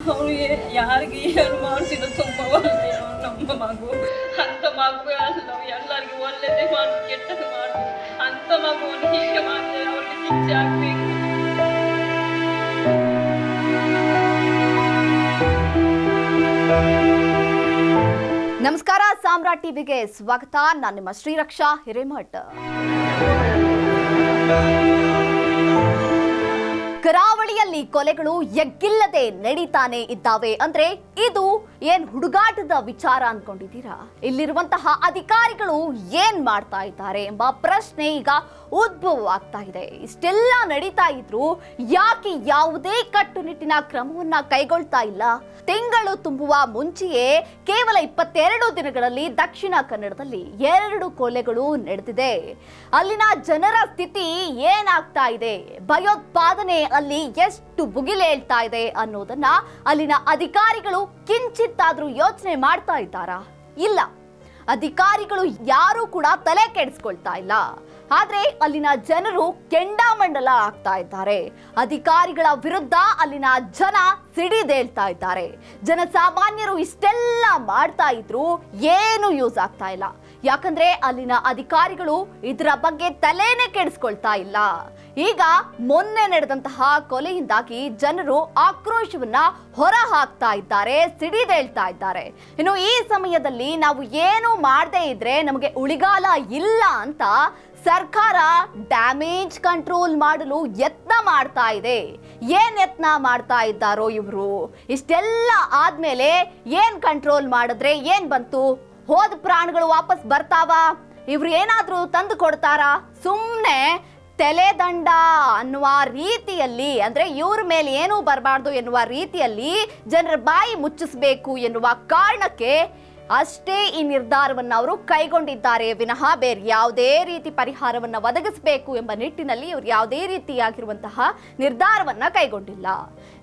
ಅವಳು ಯಾರಿಗೆ ಏನು ಮಾಡಿಸಿದ್ರು ತುಂಬ ಒಳ್ಳೆಯ ನಮ್ಮ ಮಗು. ಅಂತ ಮಗು ಅಲ್ಲ, ಎಲ್ಲರಿಗೂ ಒಳ್ಳೆಯದೇ ಮಾಡು, ಕೆಟ್ಟದ್ದು ಮಾಡು. ಅಂತ ಮಗುವನ್ನು ಹೀಗೆ ಮಾಡಿದ್ರೆ ಅವ್ರಿಗೆ ಶಿಕ್ಷೆ ಆಗ್ಬೇಕು. ನಮಸ್ಕಾರ ಸಾಮ್ರಾಟ್ ಟಿವಿಗೆ ಸ್ವಾಗತ. ನಾನು ನಿಮ್ಮ ಶ್ರೀರಕ್ಷಾ ಹಿರೇಮಠ್. ಕರಾವಳಿಯಲ್ಲಿ ಕೊಲೆಗಳು ಎಗ್ಗಿಲ್ಲದೆ ನಡೀತಾನೆ ಇದ್ದಾವೆ. ಅಂದ್ರೆ ಇದು ಏನ್ ಹುಡುಗಾಟದ ವಿಚಾರ ಅನ್ಕೊಂಡಿದ್ದೀರಾ? ಇಲ್ಲಿರುವಂತಹ ಅಧಿಕಾರಿಗಳು ಏನ್ ಮಾಡ್ತಾ ಇದ್ದಾರೆ ಎಂಬ ಪ್ರಶ್ನೆ ಈಗ ಉದ್ಭವವಾಗ್ತಾ ಇದೆ. ಇಷ್ಟೆಲ್ಲ ನಡೀತಾ ಇದ್ರು ಯಾಕೆ ಯಾವುದೇ ಕಟ್ಟುನಿಟ್ಟಿನ ಕ್ರಮವನ್ನ ಕೈಗೊಳ್ತಾ ಇಲ್ಲ? ತಿಂಗಳು ತುಂಬುವ ಮುಂಚೆಯೇ ಕೇವಲ ಇಪ್ಪತ್ತೆರಡು ದಿನಗಳಲ್ಲಿ ದಕ್ಷಿಣ ಕನ್ನಡದಲ್ಲಿ ಎರಡು ಕೊಲೆಗಳು ನಡೆದಿದೆ. ಅಲ್ಲಿನ ಜನರ ಸ್ಥಿತಿ ಏನಾಗ್ತಾ ಇದೆ? ಭಯೋತ್ಪಾದನೆ ಅಲ್ಲಿ ಎಷ್ಟು ಭುಗಿಲೇಳ್ತಾ ಇದೆ ಅನ್ನೋದನ್ನ ಅಲ್ಲಿನ ಅಧಿಕಾರಿಗಳು ಕಿಂಚಿತ್ತಾದ್ರೂ ಯೋಚನೆ ಮಾಡ್ತಾ ಇದ್ದಾರಾ? ಇಲ್ಲ. ಅಧಿಕಾರಿಗಳು ಯಾರು ಕೂಡ ತಲೆ ಕೆಡಿಸ್ಕೊಳ್ತಾ ಇಲ್ಲ. ಆದ್ರೆ ಅಲ್ಲಿನ ಜನರು ಕೆಂಡಾಮಂಡಲ ಆಗ್ತಾ ಇದ್ದಾರೆ. ಅಧಿಕಾರಿಗಳ ವಿರುದ್ಧ ಅಲ್ಲಿನ ಜನ ಸಿಡಿದೇಳ್ತಾ ಇದ್ದಾರೆ. ಜನಸಾಮಾನ್ಯರು ಇಷ್ಟೆಲ್ಲ ಮಾಡ್ತಾ ಇದ್ರು ಏನು ಯೂಸ್ ಆಗ್ತಾ ಇಲ್ಲ. ಯಾಕಂದ್ರೆ ಅಲ್ಲಿನ ಅಧಿಕಾರಿಗಳು ಇದರ ಬಗ್ಗೆ ತಲೆನೇ ಕೆಡಿಸ್ಕೊಳ್ತಾ ಇಲ್ಲ. ಈಗ ಮೊನ್ನೆ ನಡೆದಂತಹ ಕೊಲೆಯಿಂದಾಗಿ ಜನರು ಆಕ್ರೋಶವನ್ನ ಹೊರ ಹಾಕ್ತಾ ಇದ್ದಾರೆ ಸಿಡಿದೇಳ್ತಾ ಇದ್ದಾರೆ. ಇನ್ನು ಈ ಸಮಯದಲ್ಲಿ ನಾವು ಏನು ಮಾಡದೇ ಇದ್ರೆ ನಮಗೆ ಉಳಿಗಾಲ ಇಲ್ಲ ಅಂತ ಸರ್ಕಾರ ಡ್ಯಾಮೇಜ್ ಕಂಟ್ರೋಲ್ ಮಾಡಲು ಯತ್ನ ಮಾಡ್ತಾ ಇದೆ. ಏನ್ ಯತ್ನ ಮಾಡ್ತಾ ಇದ್ದಾರೋ ಇವರು. ಇಷ್ಟೆಲ್ಲ ಆದ್ಮೇಲೆ ಏನ್ ಕಂಟ್ರೋಲ್ ಮಾಡಿದ್ರೆ ಏನ್ ಬಂತು? ಹೋದ ಪ್ರಾಣಿಗಳು ವಾಪಸ್ ಬರ್ತಾವ? ಇವ್ರು ಏನಾದರೂ ತಂದು ಕೊಡ್ತಾರಾ? ಸುಮ್ಮನೆ ತಲೆದಂಡ ಅನ್ನುವ ರೀತಿಯಲ್ಲಿ, ಅಂದ್ರೆ ಇವ್ರ ಮೇಲೆ ಏನೂ ಬರಬಾರ್ದು ಎನ್ನುವ ರೀತಿಯಲ್ಲಿ ಜನರ ಬಾಯಿ ಮುಚ್ಚಿಸಬೇಕು ಎನ್ನುವ ಕಾರಣಕ್ಕೆ ಅಷ್ಟೇ ಈ ನಿರ್ಧಾರವನ್ನು ಅವರು ಕೈಗೊಂಡಿದ್ದಾರೆ. ವಿನಃ ಬೇರೆ ಯಾವುದೇ ರೀತಿ ಪರಿಹಾರವನ್ನ ಒದಗಿಸಬೇಕು ಎಂಬ ನಿಟ್ಟಿನಲ್ಲಿ ಇವರು ಯಾವುದೇ ರೀತಿಯಾಗಿರುವಂತಹ ನಿರ್ಧಾರವನ್ನ ಕೈಗೊಂಡಿಲ್ಲ.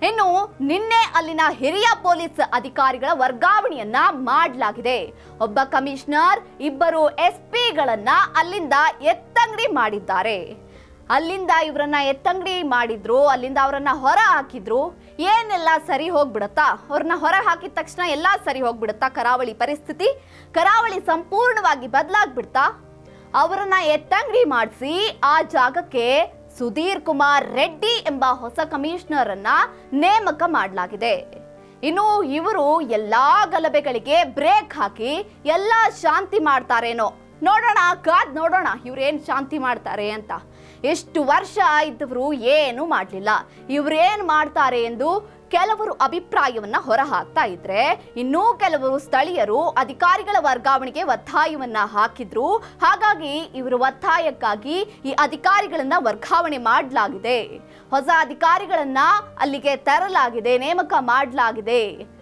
ಇನ್ನು ನಿನ್ನೆ ಅಲ್ಲಿನ ಹಿರಿಯ ಪೊಲೀಸ್ ಅಧಿಕಾರಿಗಳ ವರ್ಗಾವಣೆಯನ್ನ ಮಾಡಲಾಗಿದೆ. ಒಬ್ಬ ಕಮಿಷನರ್, ಇಬ್ಬರು ಎಸ್ ಪಿಗಳನ್ನ ಅಲ್ಲಿಂದ ಎತ್ತಂಗಡಿ ಮಾಡಿದ್ದಾರೆ. ಅಲ್ಲಿಂದ ಇವರನ್ನ ಎತ್ತಂಗಡಿ ಮಾಡಿದ್ರು, ಅಲ್ಲಿಂದ ಅವರನ್ನ ಹೊರ ಹಾಕಿದ್ರು. ಏನೆಲ್ಲ ಸರಿ ಹೋಗ್ಬಿಡುತ್ತಾ? ಅವ್ರನ್ನ ಹೊರ ಹಾಕಿದ ತಕ್ಷಣ ಎಲ್ಲ ಸರಿ ಹೋಗ್ಬಿಡುತ್ತಾ ಕರಾವಳಿ ಪರಿಸ್ಥಿತಿ? ಕರಾವಳಿ ಸಂಪೂರ್ಣವಾಗಿ ಬದಲಾಗ್ಬಿಡ್ತಾ? ಅವರನ್ನ ಎತ್ತಂಗಡಿ ಮಾಡಿಸಿ ಆ ಜಾಗಕ್ಕೆ ಸುಧೀರ್ ಕುಮಾರ್ ರೆಡ್ಡಿ ಎಂಬ ಹೊಸ ಕಮಿಷನರ್ ಅನ್ನ ನೇಮಕ ಮಾಡಲಾಗಿದೆ. ಇನ್ನು ಇವರು ಎಲ್ಲಾ ಗಲಭೆಗಳಿಗೆ ಬ್ರೇಕ್ ಹಾಕಿ ಎಲ್ಲ ಶಾಂತಿ ಮಾಡ್ತಾರೇನೋ? ನೋಡೋಣ, ಕಾದ್ ನೋಡೋಣ, ಇವ್ರೇನು ಶಾಂತಿ ಮಾಡ್ತಾರೆ ಅಂತ. ಎಷ್ಟು ವರ್ಷ ಇದ್ದವರು ಏನು ಮಾಡಲಿಲ್ಲ. ಇವ್ರೇನ್ ಮಾಡ್ತಾರೆ ಎಂದು ಕೆಲವರು ಅಭಿಪ್ರಾಯವನ್ನ ಹೊರಹಾಕ್ತಾ ಇದ್ರೆ, ಇನ್ನೂ ಕೆಲವರು ಸ್ಥಳೀಯರು ಅಧಿಕಾರಿಗಳ ವರ್ಗಾವಣೆಗೆ ಒತ್ತಾಯವನ್ನ ಹಾಕಿದ್ರು. ಹಾಗಾಗಿ ಇವರು ಒತ್ತಾಯಕ್ಕಾಗಿ ಈ ಅಧಿಕಾರಿಗಳನ್ನ ವರ್ಗಾವಣೆ ಮಾಡಲಾಗಿದೆ. ಹೊಸ ಅಧಿಕಾರಿಗಳನ್ನ ಅಲ್ಲಿಗೆ ತರಲಾಗಿದೆ, ನೇಮಕ ಮಾಡಲಾಗಿದೆ.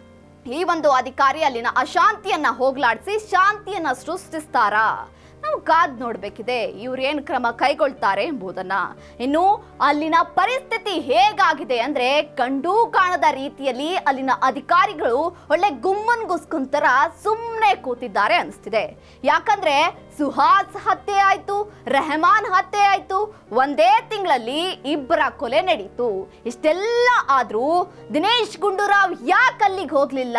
ಈ ಒಂದು ಅಧಿಕಾರಿ ಅಲ್ಲಿನ ಅಶಾಂತಿಯನ್ನ ಹೋಗ್ಲಾಡಿಸಿ ಶಾಂತಿಯನ್ನ ಸೃಷ್ಟಿಸ್ತಾರಾ? ನಾವು ಕಾದ್ ನೋಡ್ಬೇಕಿದೆ ಇವ್ರೇನು ಕ್ರಮ ಕೈಗೊಳ್ತಾರೆ ಎಂಬುದನ್ನ. ಇನ್ನು ಅಲ್ಲಿನ ಪರಿಸ್ಥಿತಿ ಹೇಗಾಗಿದೆ ಅಂದ್ರೆ ಕಂಡೂ ಕಾಣದ ರೀತಿಯಲ್ಲಿ ಅಲ್ಲಿನ ಅಧಿಕಾರಿಗಳು ಒಳ್ಳೆ ಗುಮ್ಮನ್ ಗುಸ್ಕುಂತರ ಸುಮ್ಮನೆ ಕೂತಿದ್ದಾರೆ ಅನಿಸ್ತಿದೆ. ಯಾಕಂದ್ರೆ ಸುಹಾಸ್ ಹತ್ಯೆ ಆಯ್ತು, ರೆಹಮಾನ್ ಹತ್ಯೆ ಆಯ್ತು, ಒಂದೇ ತಿಂಗಳಲ್ಲಿ ಇಬ್ಬರ ಕೊಲೆ ನಡೀತು. ಇಷ್ಟೆಲ್ಲ ಆದ್ರೂ ದಿನೇಶ್ ಗುಂಡೂರಾವ್ ಯಾಕೆ ಅಲ್ಲಿಗೆ ಹೋಗ್ಲಿಲ್ಲ?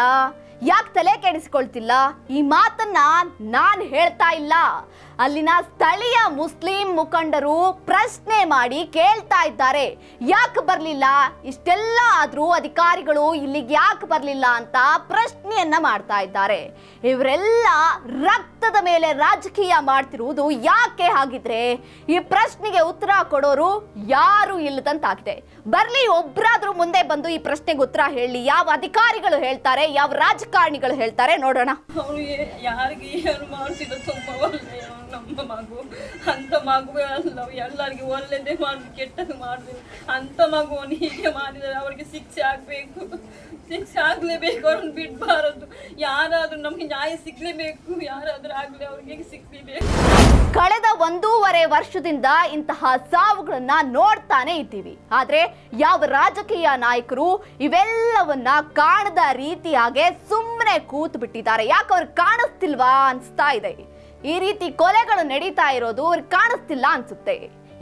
ಯಾಕೆ ತಲೆ ಕೆಡಿಸ್ಕೊಳ್ತಿಲ್ಲ? ಈ ಮಾತನ್ನ ನಾನ್ ಹೇಳ್ತಾ ಇಲ್ಲ. ಅಲ್ಲಿನ ಸ್ಥಳೀಯ ಮುಸ್ಲಿಂ ಮುಖಂಡರು ಪ್ರಶ್ನೆ ಮಾಡಿ ಕೇಳ್ತಾ ಇದ್ದಾರೆ. ಯಾಕೆ ಬರಲಿಲ್ಲ? ಇಷ್ಟೆಲ್ಲ ಆದರೂ ಅಧಿಕಾರಿಗಳು ಇಲ್ಲಿಗೆ ಯಾಕೆ ಬರಲಿಲ್ಲ ಅಂತ ಪ್ರಶ್ನೆಯನ್ನ ಮಾಡ್ತಾ ಇದ್ದಾರೆ. ಇವರೆಲ್ಲ ರಕ್ತದ ಮೇಲೆ ರಾಜಕೀಯ ಮಾಡ್ತಿರುವುದು ಯಾಕೆ ಹಾಗಿದ್ರೆ ಈ ಪ್ರಶ್ನೆಗೆ ಉತ್ತರ ಕೊಡೋರು ಯಾರು ಇಲ್ಲದಂತಾಗಿದೆ. ಬರಲಿ, ಒಬ್ರಾದ್ರೂ ಮುಂದೆ ಬಂದು ಈ ಪ್ರಶ್ನೆಗೆ ಉತ್ತರ ಹೇಳಿ. ಯಾವ ಅಧಿಕಾರಿಗಳು ಹೇಳ್ತಾರೆ, ಯಾವ ರಾಜಕಾರಣಿಗಳು ಹೇಳ್ತಾರೆ ನೋಡೋಣ. ಯಾರಿಗೆ ನಮ್ಮ ಮಗು ಅಂತ ಮಗು ಅಲ್ಲ ಎಲ್ಲರಿಗೂ ಒಳ್ಳೆದೇ ಮಾಡಿ, ಕೆಟ್ಟದ್ದು ಮಾಡುದು ಅಂತ ಮಗುವನ್ನು ಹೀಗೆ ಮಾಡಿದರೆ ಅವರಿಗೆ ಶಿಕ್ಷೆ ಆಗಬೇಕು. ಶಿಕ್ಷೆ ಆಗಲೇಬೇಕು, ಅವ್ರನ್ನ ಬಿಡಬಾರದು. ಯಾರಾದರೂ ನಮಗೆ ನ್ಯಾಯ ಸಿಗಲೇಬೇಕು, ಯಾರಾದರೂ ಆಗಲಿ ಅವ್ರಿಗೆ ಸಿಗಲೇಬೇಕು ಕಳೆದ ಒಂದೂವರೆ ವರ್ಷದಿಂದ ಇಂತಹ ಸಾವುಗಳನ್ನ ನೋಡ್ತಾನೆ ಇದ್ದೀವಿ. ಆದ್ರೆ ಯಾವ ರಾಜಕೀಯ ನಾಯಕರು ಇವೆಲ್ಲವನ್ನ ಕಾಣದ ರೀತಿಯಾಗೆ ಸುಮ್ಮನೆ ಕೂತ್ ಬಿಟ್ಟಿದ್ದಾರೆ ಯಾಕೆ ಅವ್ರಿಗೆ ಕಾಣಿಸ್ತಿಲ್ವಾ ಅನ್ಸ್ತಾ ಇದೆ. ಈ ರೀತಿ ಕೊಲೆಗಳು ನಡೀತಾ ಇರೋದು ಅವ್ರಿಗೆ ಕಾಣಿಸ್ತಿಲ್ಲ ಅನ್ಸುತ್ತೆ.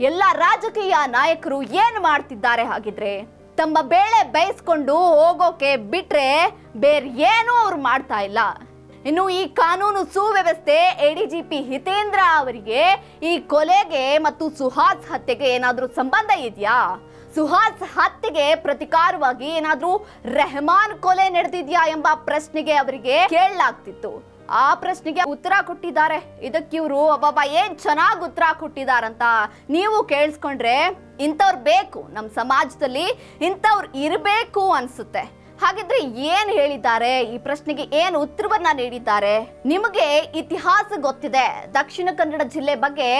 ಎಲ್ಲ ರಾಜಕೀಯ ನಾಯಕರು ಏನು ಮಾಡ್ತಿದ್ದಾರೆ ಹಾಗಿದ್ರೆ? ತಮ್ಮ ಬೇಳೆ ಬಯಸ್ಕೊಂಡು ಹೋಗೋಕೆ ಬಿಟ್ರೆ ಬೇರೆ ಏನೂ ಅವ್ರು ಮಾಡ್ತಾ ಇಲ್ಲ. ಇನ್ನು ಈ ಕಾನೂನು ಸುವ್ಯವಸ್ಥೆ, A D G P Hitendra ಅವರಿಗೆ ಈ ಕೊಲೆಗೆ ಮತ್ತು ಸುಹಾಸ್ ಹತ್ಯೆಗೆ ಏನಾದರೂ ಸಂಬಂಧ ಇದೆಯಾ? ಸುಹಾಸ್ ಹತ್ಯೆಗೆ ಪ್ರತಿಕಾರವಾಗಿ ಏನಾದರೂ ರೆಹಮಾನ್ ಕೊಲೆ ನಡೆದಿದ್ಯಾ ಎಂಬ ಪ್ರಶ್ನೆಗೆ ಅವರಿಗೆ ಕೇಳಲಾಗ್ತಿತ್ತು. ಆ ಪ್ರಶ್ನೆಗೆ ಉತ್ತರ ಕೊಟ್ಟಿದ್ದಾರೆ. ಇದಕ್ಕೆ ಇವರು ಅಬ್ಬಬ್ಬ ಏನ್ ಚೆನ್ನಾಗಿ ಉತ್ತರ ಕೊಟ್ಟಿದಾರಂತ ನೀವು ಕೇಳಿಸ್ಕೊಂಡ್ರೆ ಇಂಥವ್ರು ಬೇಕು. ನಮ್ಮ ಸಮಾಜದಲ್ಲಿ ಇಂಥವ್ರು ಇರಬೇಕು ಅನ್ಸುತ್ತೆ. ಹಾಗಿದ್ರೆ ಏನ್ ಹೇಳಿದ್ದಾರೆ? ಈ ಪ್ರಶ್ನೆಗೆ ಏನು ಉತ್ತರವನ್ನ ನೀಡಿದ್ದಾರೆ? ನಿಮಗೆ ಇತಿಹಾಸ ಗೊತ್ತಿದೆ. ದಕ್ಷಿಣ ಕನ್ನಡ ಜಿಲ್ಲೆ ಬಗ್ಗೆ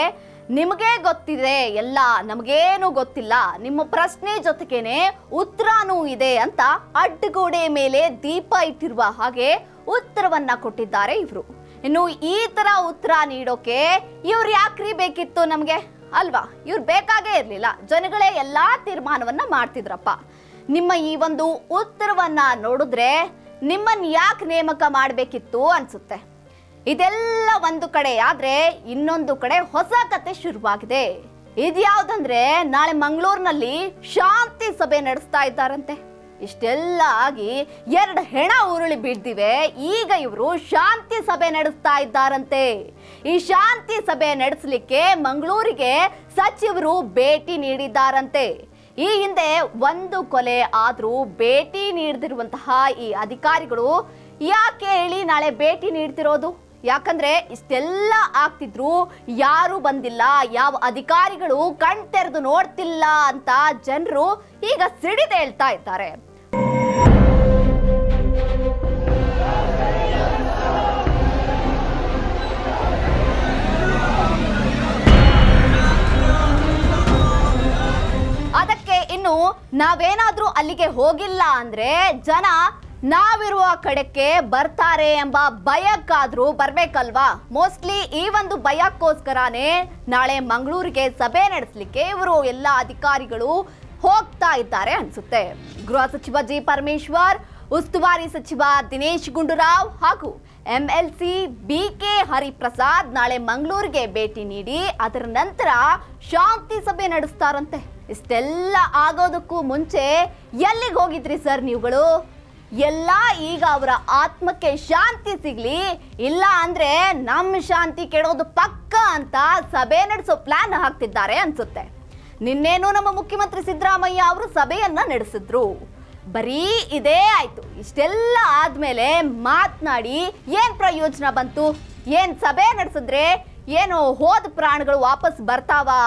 ನಿಮಗೆ ಗೊತ್ತಿದೆ, ಎಲ್ಲ ನಮಗೇನು ಗೊತ್ತಿಲ್ಲ. ನಿಮ್ಮ ಪ್ರಶ್ನೆ ಜೊತೆಗೇನೆ ಉತ್ತರನೂ ಇದೆ ಅಂತ ಅಡ್ಡಗೋಡೆ ಮೇಲೆ ದೀಪ ಇಟ್ಟಿರುವ ಹಾಗೆ ಉತ್ತರವನ್ನ ಕೊಟ್ಟಿದ್ದಾರೆ ಇವರು. ಇನ್ನು ಈ ತರ ಉತ್ತರ ನೀಡೋಕೆ ಇವ್ರು ಯಾಕ್ರಿ ಬೇಕಿತ್ತು ನಮಗೆ? ಅಲ್ವಾ? ಇವ್ರು ಬೇಕಾಗೇ ಇರಲಿಲ್ಲ. ಜನಗಳೇ ಎಲ್ಲಾ ತೀರ್ಮಾನವನ್ನ ಮಾಡ್ತಿದ್ರಪ್ಪ. ನಿಮ್ಮ ಈ ಒಂದು ಉತ್ತರವನ್ನ ನೋಡಿದ್ರೆ ನಿಮ್ಮನ್ನ ಯಾಕೆ ನೇಮಕ ಮಾಡಬೇಕಿತ್ತು ಅನ್ಸುತ್ತೆ. ಇದೆಲ್ಲ ಒಂದು ಕಡೆ, ಆದ್ರೆ ಇನ್ನೊಂದು ಕಡೆ ಹೊಸ ಕತೆ ಶುರುವಾಗಿದೆ. ಇದ್ಯಾವ್ದಂದ್ರೆ ನಾಳೆ ಮಂಗಳೂರಿನಲ್ಲಿ ಶಾಂತಿ ಸಭೆ ನಡೆಸ್ತಾ ಇದ್ದಾರಂತೆ. ಇಷ್ಟೆಲ್ಲ ಆಗಿ ಎರಡು ಹೆಣ ಉರುಳಿ ಬಿದ್ದಿವೆ. ಈಗ ಇವರು ಶಾಂತಿ ಸಭೆ ನಡೆಸ್ತಾ ಇದ್ದಾರಂತೆ. ಈ ಶಾಂತಿ ಸಭೆ ನಡೆಸಲಿಕ್ಕೆ ಮಂಗಳೂರಿಗೆ ಸಚಿವರು ಭೇಟಿ ನೀಡಿದ್ದಾರಂತೆ. ಈ ಹಿಂದೆ ಒಂದು ಕೊಲೆ ಆದರೂ ಭೇಟಿ ನೀಡದಿರುವಂತಹ ಈ ಅಧಿಕಾರಿಗಳು ಯಾಕೆ ಹೇಳಿ ನಾಳೆ ಭೇಟಿ ನೀಡ್ತಿರೋದು? ಯಾಕಂದ್ರೆ ಇಷ್ಟೆಲ್ಲ ಆಗ್ತಿದ್ರು, ಯಾರು ಬಂದಿಲ್ಲ, ಯಾವ ಅಧಿಕಾರಿಗಳು ಕಣ್ ತೆರೆದು ನೋಡ್ತಿಲ್ಲ ಅಂತ ಜನರು ಈಗ ಸಿಡಿದೇಳ್ತಾ ಇದ್ದಾರೆ. ಅದಕ್ಕೆ ಇನ್ನು ನಾವೇನಾದ್ರೂ ಅಲ್ಲಿಗೆ ಹೋಗಿಲ್ಲ ಅಂದ್ರೆ ಜನ ನಾವಿರುವ ಕಡೆಗೆ ಬರ್ತಾರೆ ಎಂಬ ಭಯಕ್ಕಾದ್ರೂ ಬರ್ಬೇಕಲ್ವಾ? ಮೋಸ್ಟ್ಲಿ ಈ ಒಂದು ಭಯಕ್ಕೋಸ್ಕರನೇ ನಾಳೆ ಮಂಗಳೂರಿಗೆ ಸಭೆ ನಡೆಸಲಿಕ್ಕೆ ಇವರು ಎಲ್ಲ ಅಧಿಕಾರಿಗಳು ಹೋಗ್ತಾ ಇದ್ದಾರೆ ಅನ್ಸುತ್ತೆ. ಗೃಹ ಸಚಿವ ಜಿ ಪರಮೇಶ್ವರ್, ಉಸ್ತುವಾರಿ ಸಚಿವ ದಿನೇಶ್ ಗುಂಡೂರಾವ್ ಹಾಗೂ ಎಂಎಲ್ಸಿ ಬಿ ಕೆ ಹರಿಪ್ರಸಾದ್ ನಾಳೆ ಮಂಗಳೂರಿಗೆ ಭೇಟಿ ನೀಡಿ ಅದರ ನಂತರ ಶಾಂತಿ ಸಭೆ ನಡೆಸ್ತಾರಂತೆ. ಇಷ್ಟೆಲ್ಲ ಆಗೋದಕ್ಕೂ ಮುಂಚೆ ಎಲ್ಲಿಗೆ ಹೋಗಿದ್ರಿ ಸರ್ ನೀವುಗಳು? ಎಲ್ಲ ಈಗ ಅವರ ಆತ್ಮಕ್ಕೆ ಶಾಂತಿ ಸಿಗ್ಲಿ, ಇಲ್ಲ ಅಂದ್ರೆ ನಮ್ಮ ಶಾಂತಿ ಕೆಡೋದು ಪಕ್ಕ ಅಂತ ಸಭೆ ನಡೆಸೋ ಪ್ಲಾನ್ ಹಾಕ್ತಿದ್ದಾರೆ ಅನ್ಸುತ್ತೆ. ನಿನ್ನೇನು ನಮ್ಮ ಮುಖ್ಯಮಂತ್ರಿ ಸಿದ್ದರಾಮಯ್ಯ ಅವರು ಸಭೆಯನ್ನ ನಡೆಸಿದ್ರು. ಬರೀ ಇದೇ ಆಯ್ತು. ಇಷ್ಟೆಲ್ಲ ಆದ್ಮೇಲೆ ಮಾತನಾಡಿ ಏನ್ ಪ್ರಯೋಜನ ಬಂತು? ಏನ್ ಸಭೆ ನಡೆಸಿದ್ರೆ ಏನು ಹೋದ ಪ್ರಾಣಗಳು ವಾಪಸ್ ಬರ್ತಾವಾ?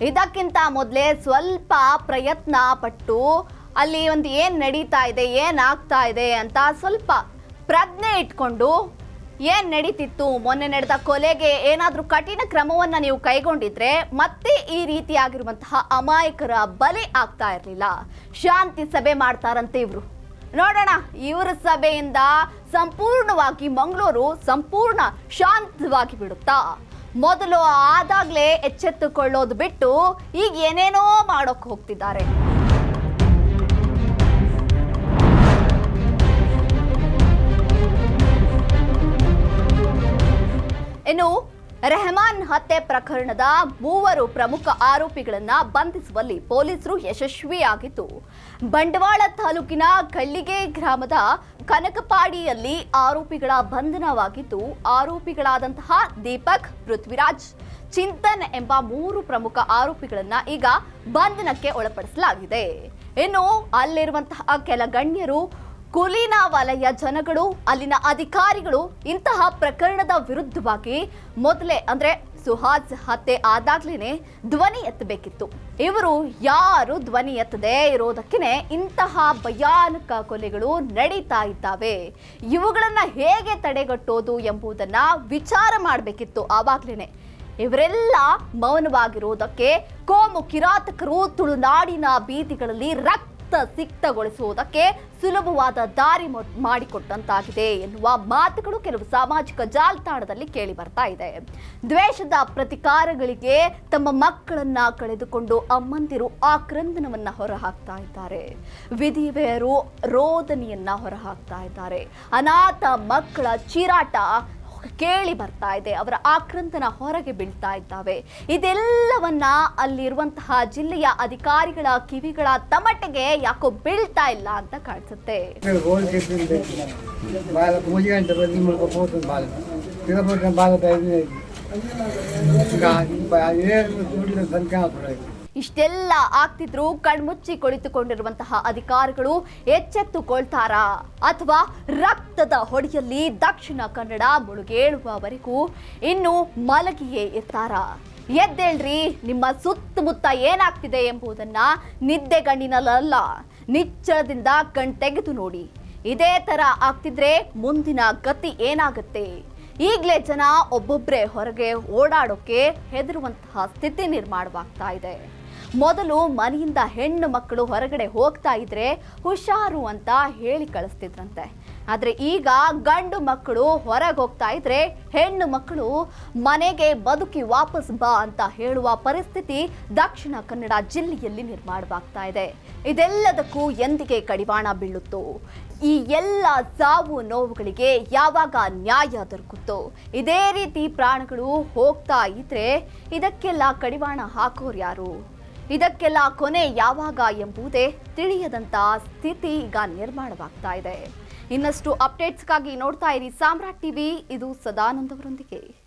ಇದಕ್ಕಿಂತ ಮೊದಲೇ ಸ್ವಲ್ಪ ಪ್ರಯತ್ನ ಪಟ್ಟು ಅಲ್ಲಿ ಒಂದು ಏನು ನಡೀತಾ ಇದೆ ಏನಾಗ್ತಾ ಇದೆ ಅಂತ ಸ್ವಲ್ಪ ಪ್ರಜ್ಞೆ ಇಟ್ಕೊಂಡು ಏನು ನಡೀತಿತ್ತು? ಮೊನ್ನೆ ನಡೆದ ಕೊಲೆಗೆ ಏನಾದರೂ ಕಠಿಣ ಕ್ರಮವನ್ನು ನೀವು ಕೈಗೊಂಡಿದ್ರೆ ಮತ್ತೆ ಈ ರೀತಿಯಾಗಿರುವಂತಹ ಅಮಾಯಕರ ಬಲಿ ಆಗ್ತಾ ಇರಲಿಲ್ಲ. ಶಾಂತಿ ಸಭೆ ಮಾಡ್ತಾರಂತೆ ಇವರು. ನೋಡೋಣ, ಇವರ ಸಭೆಯಿಂದ ಸಂಪೂರ್ಣವಾಗಿ ಮಂಗಳೂರು ಸಂಪೂರ್ಣ ಶಾಂತವಾಗಿ ಬಿಡುತ್ತಾ? ಮೊದಲು ಆದಾಗಲೇ ಎಚ್ಚೆತ್ತುಕೊಳ್ಳೋದು ಬಿಟ್ಟು ಈಗ ಏನೇನೋ ಮಾಡೋಕ್ಕೆ ಹೋಗ್ತಿದ್ದಾರೆ. ಇನ್ನು ರೆಹಮಾನ್ ಹತ್ಯೆ ಪ್ರಕರಣದ ಮೂವರು ಪ್ರಮುಖ ಆರೋಪಿಗಳನ್ನ ಬಂಧಿಸುವಲ್ಲಿ ಪೊಲೀಸರು ಯಶಸ್ವಿಯಾಗಿದ್ದು ಬಂಡವಾಳ ತಾಲೂಕಿನ ಕಳ್ಳಿಗೆ ಗ್ರಾಮದ ಕನಕಪಾಡಿಯಲ್ಲಿ ಆರೋಪಿಗಳ ಬಂಧನವಾಗಿದ್ದು, ಆರೋಪಿಗಳಾದಂತಹ ದೀಪಕ್, ಪೃಥ್ವಿರಾಜ್, ಚಿಂತನ್ ಎಂಬ ಮೂರು ಪ್ರಮುಖ ಆರೋಪಿಗಳನ್ನ ಈಗ ಬಂಧನಕ್ಕೆ ಒಳಪಡಿಸಲಾಗಿದೆ. ಇನ್ನು ಅಲ್ಲಿರುವಂತಹ ಕೆಲ ಗಣ್ಯರು ಕುಲೀನ ವಲಯ ಜನಗಳು, ಅಲ್ಲಿನ ಅಧಿಕಾರಿಗಳು ಇಂತಹ ಪ್ರಕರಣದ ವಿರುದ್ಧವಾಗಿ ಮೊದಲೇ ಅಂದ್ರೆ ಸುಹಾಸ್ ಹತ್ಯೆ ಆದಾಗ್ಲೇನೆ ಧ್ವನಿ ಎತ್ತಬೇಕಿತ್ತು. ಇವರು ಯಾರು ಧ್ವನಿ ಎತ್ತದೇ ಇರೋದಕ್ಕೇನೆ ಇಂತಹ ಭಯಾನಕ ಕೊಲೆಗಳು ನಡೀತಾ ಇದ್ದಾವೆ. ಇವುಗಳನ್ನ ಹೇಗೆ ತಡೆಗಟ್ಟೋದು ಎಂಬುದನ್ನ ವಿಚಾರ ಮಾಡಬೇಕಿತ್ತು ಆವಾಗ್ಲೇನೆ. ಇವರೆಲ್ಲ ಮೌನವಾಗಿರುವುದಕ್ಕೆ ಕೋಮು ಕಿರಾತಕರು ತುಳುನಾಡಿನ ಬೀದಿಗಳಲ್ಲಿ ರಕ್ತ ಸಿಕ್ತಗೊಳಿಸುವುದಕ್ಕೆ ಸುಲಭವಾದ ದಾರಿ ಮಾಡಿಕೊಟ್ಟಂತಾಗಿದೆ ಎನ್ನುವ ಮಾತುಗಳು ಕೆಲವು ಸಾಮಾಜಿಕ ಜಾಲತಾಣದಲ್ಲಿ ಕೇಳಿ ಬರ್ತಾ ಇದೆ. ದ್ವೇಷದ ಪ್ರತಿಕಾರಗಳಿಗೆ ತಮ್ಮ ಮಕ್ಕಳನ್ನ ಕಳೆದುಕೊಂಡು ಅಮ್ಮಂದಿರು ಆಕ್ರಂದನವನ್ನ ಹೊರಹಾಕ್ತಾ ಇದ್ದಾರೆ. ವಿಧಿವೆಯರು ರೋದನೆಯನ್ನ ಹೊರಹಾಕ್ತಾ ಇದ್ದಾರೆ. ಅನಾಥ ಮಕ್ಕಳ ಚೀರಾಟ ಕೇಳಿ ಬರ್ತಾ ಇದೆ. ಅವರ ಆಕ್ರಂತನ ಹೊರಗೆ ಬೀಳ್ತಾ ಇದ್ದಾವೆ. ಇದೆಲ್ಲವನ್ನ ಅಲ್ಲಿರುವಂತಹ ಜಿಲ್ಲೆಯ ಅಧಿಕಾರಿಗಳ ಕಿವಿಗಳ ತಮಟೆಗೆ ಯಾಕೋ ಬೀಳ್ತಾ ಇಲ್ಲ ಅಂತ ಕಾಣಿಸುತ್ತೆ. ಇಷ್ಟೆಲ್ಲ ಆಗ್ತಿದ್ರು ಕಣ್ಮುಚ್ಚಿ ಕುಳಿತುಕೊಂಡಿರುವಂತಹ ಅಧಿಕಾರಿಗಳು ಎಚ್ಚೆತ್ತುಕೊಳ್ತಾರಾ? ಅಥವಾ ರಕ್ತದ ಹೊಡೆಯಲ್ಲಿ ದಕ್ಷಿಣ ಕನ್ನಡ ಮುಳುಗೇಳುವವರೆಗೂ ಇನ್ನು ಮಲಗಿಯೇ ಇರ್ತಾರಾ? ಎದ್ದೇಳ್ರಿ, ನಿಮ್ಮ ಸುತ್ತಮುತ್ತ ಏನಾಗ್ತಿದೆ ಎಂಬುದನ್ನ ನಿದ್ದೆಗಣ್ಣಿನಲ್ಲ ನಿಚ್ಚಳದಿಂದ ಕಣ್ ತೆಗೆದು ನೋಡಿ. ಇದೇ ತರ ಆಗ್ತಿದ್ರೆ ಮುಂದಿನ ಗತಿ ಏನಾಗುತ್ತೆ? ಈಗಲೇ ಜನ ಒಬ್ಬೊಬ್ಬರೇ ಹೊರಗೆ ಓಡಾಡೋಕೆ ಹೆದರುವಂತಹ ಸ್ಥಿತಿ ನಿರ್ಮಾಣವಾಗ್ತಾ ಇದೆ. ಮೊದಲು ಮನೆಯಿಂದ ಹೆಣ್ಣು ಮಕ್ಕಳು ಹೊರಗಡೆ ಹೋಗ್ತಾ ಇದ್ರೆ ಹುಷಾರು ಅಂತ ಹೇಳಿ ಕಳಿಸ್ತಿದ್ರಂತೆ. ಆದರೆ ಈಗ ಗಂಡು ಮಕ್ಕಳು ಹೊರಗೆ ಹೋಗ್ತಾ ಇದ್ರೆ ಹೆಣ್ಣು ಮಕ್ಕಳು ಮನೆಗೆ ಬದುಕಿ ವಾಪಸ್ ಬಾ ಅಂತ ಹೇಳುವ ಪರಿಸ್ಥಿತಿ ದಕ್ಷಿಣ ಕನ್ನಡ ಜಿಲ್ಲೆಯಲ್ಲಿ ನಿರ್ಮಾಣವಾಗ್ತಾ ಇದೆ. ಇದೆಲ್ಲದಕ್ಕೂ ಎಂದಿಗೆ ಕಡಿವಾಣ ಬೀಳುತ್ತೋ? ಈ ಎಲ್ಲ ಸಾವು ನೋವುಗಳಿಗೆ ಯಾವಾಗ ನ್ಯಾಯ ದೊರಕುತ್ತೋ? ಇದೇ ರೀತಿ ಪ್ರಾಣಗಳು ಹೋಗ್ತಾ ಇದ್ರೆ ಇದಕ್ಕೆಲ್ಲ ಕಡಿವಾಣ ಹಾಕೋರು ಯಾರು? ಇದಕ್ಕೆಲ್ಲ ಕೊನೆ ಯಾವಾಗ ಎಂಬುದೇ ತಿಳಿಯದಂತ ಸ್ಥಿತಿ ಈಗ ನಿರ್ಮಾಣವಾಗ್ತಾ ಇದೆ. ಇನ್ನಷ್ಟು ಅಪ್ಡೇಟ್ಸ್ಗಾಗಿ ನೋಡ್ತಾ ಇರಿ ಸಾಮ್ರಾಟ್ ಟಿವಿ, ಇದು ಸದಾನಂದವರೊಂದಿಗೆ.